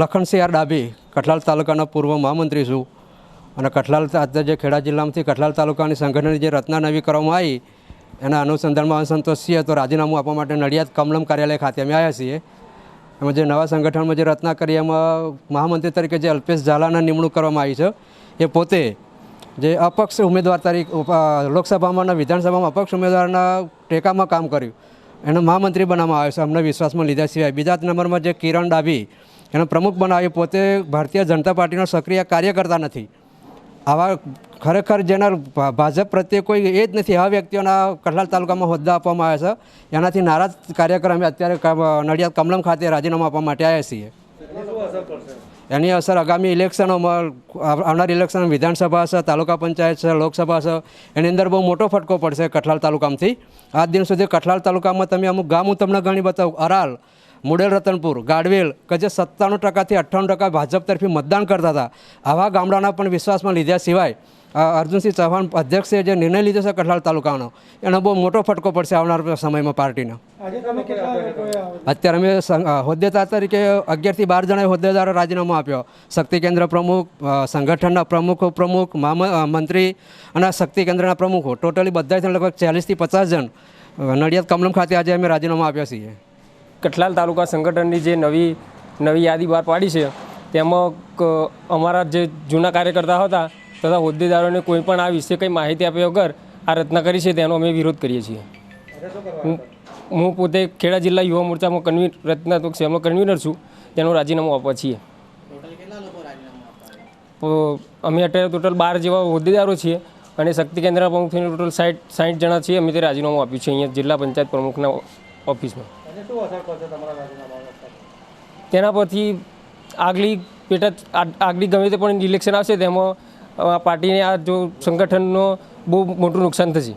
લખનસિંહ ડાભી, કઠલાલ તાલુકાના પૂર્વ મહામંત્રી છું. અને કઠલાલ આજે જે ખેડા જિલ્લામાંથી કઠલાલ તાલુકાની સંગઠનની જે રચના નવી કરવામાં આવી, એના અનુસંધાનમાં અસંતોષ છીએ તો રાજીનામું આપવા માટે નડિયાદ કમલમ કાર્યાલય ખાતે અમે આવ્યા છીએ. એમાં જે નવા સંગઠનમાં જે રચના કરી, એમાં મહામંત્રી તરીકે જે અલ્પેશ ઝાલાના નિમણૂક કરવામાં આવી છે, એ પોતે જે અપક્ષ ઉમેદવાર તરીકે લોકસભામાં વિધાનસભામાં અપક્ષ ઉમેદવારના ટેકામાં કામ કર્યું. એને મહામંત્રી બનાવવામાં આવ્યો છે, અમને વિશ્વાસમાં લીધા સિવાય. બીજા નંબરમાં જે કિરણ ડાભી એને પ્રમુખ બનાવ્યો, પોતે ભારતીય જનતા પાર્ટીનો સક્રિય કાર્યકર્તા નથી. આવા ખરેખર જેના ભાજપ પ્રત્યે કોઈ એ જ નથી આવા વ્યક્તિઓના કઠલાલ તાલુકામાં હોદ્દા આપવામાં આવ્યા છે. એનાથી નારાજ કાર્યકર અમે અત્યારે નડિયાદ કમલમ ખાતે રાજીનામું આપવા માટે આવ્યા છીએ. એની અસર આગામી ઇલેક્શનોમાં આવ- આવનાર ઇલેક્શન વિધાનસભા છે, તાલુકા પંચાયત છે, લોકસભા છે, એની અંદર બહુ મોટો ફટકો પડશે કઠલાલ તાલુકામાંથી. આજ દિન સુધી કઠલાલ તાલુકામાં તમે અમુક ગામ હું તમને ઘણી બતાવું, અરાલ મુડેલ રતનપુર ગાડવેલ કે જે સત્તાણું ટકાથી અઠ્ઠાણું ટકા ભાજપ તરફી મતદાન કરતા હતા. આવા ગામડાના પણ વિશ્વાસમાં લીધા સિવાય અર્જુનસિંહ ચૌહાણ અધ્યક્ષે જે નિર્ણય લીધો છે કઠલાલ તાલુકાનો એનો બહુ મોટો ફટકો પડશે આવનાર સમયમાં પાર્ટીનો? અત્યારે અમે હોદ્દેદાર તરીકે અગિયારથી બાર જણાએ હોદ્દેદારો રાજીનામું આપ્યો. શક્તિ કેન્દ્ર પ્રમુખ સંગઠનના પ્રમુખ મહામ મંત્રી અને શક્તિ કેન્દ્રના પ્રમુખો. ટોટલી બધા લગભગ ચાલીસથી પચાસ જણ. નડિયાદ કમલમ ખાતે આજે અમે રાજીનામું આપ્યા છીએ. કઠલાલ તાલુકા સંગઠનની જે નવી નવી યાદી બહાર પાડી છે, તેમાં અમારા જે જૂના કાર્યકર્તા હતા તથા હોદ્દેદારોને કોઈ પણ આ વિશે કંઈ માહિતી આપ્યા વગર આ રચના કરી છે, તેનો અમે વિરોધ કરીએ છીએ. હું પોતે ખેડા જિલ્લા યુવા મોરચામાં કન્વી રચનાત્મક સેવામાં કન્વીનર છું, તેનું રાજીનામું આપવા છીએ. અમે અત્યારે ટોટલ બાર જેવા હોદ્દેદારો છીએ અને શક્તિ કેન્દ્રના પ્રમુખ થઈને ટોટલ સાઠ સાઠ જણા છીએ, અમે તે રાજીનામું આપ્યું છે, અહીંયા જિલ્લા પંચાયત પ્રમુખના ઓફિસમાં? તેના પરથી આગલી પેટા આગલી ગમે તે પણ ઇલેક્શન આવશે તેમાં પાર્ટીને આ જો સંગઠનનો બહુ મોટું નુકસાન થશે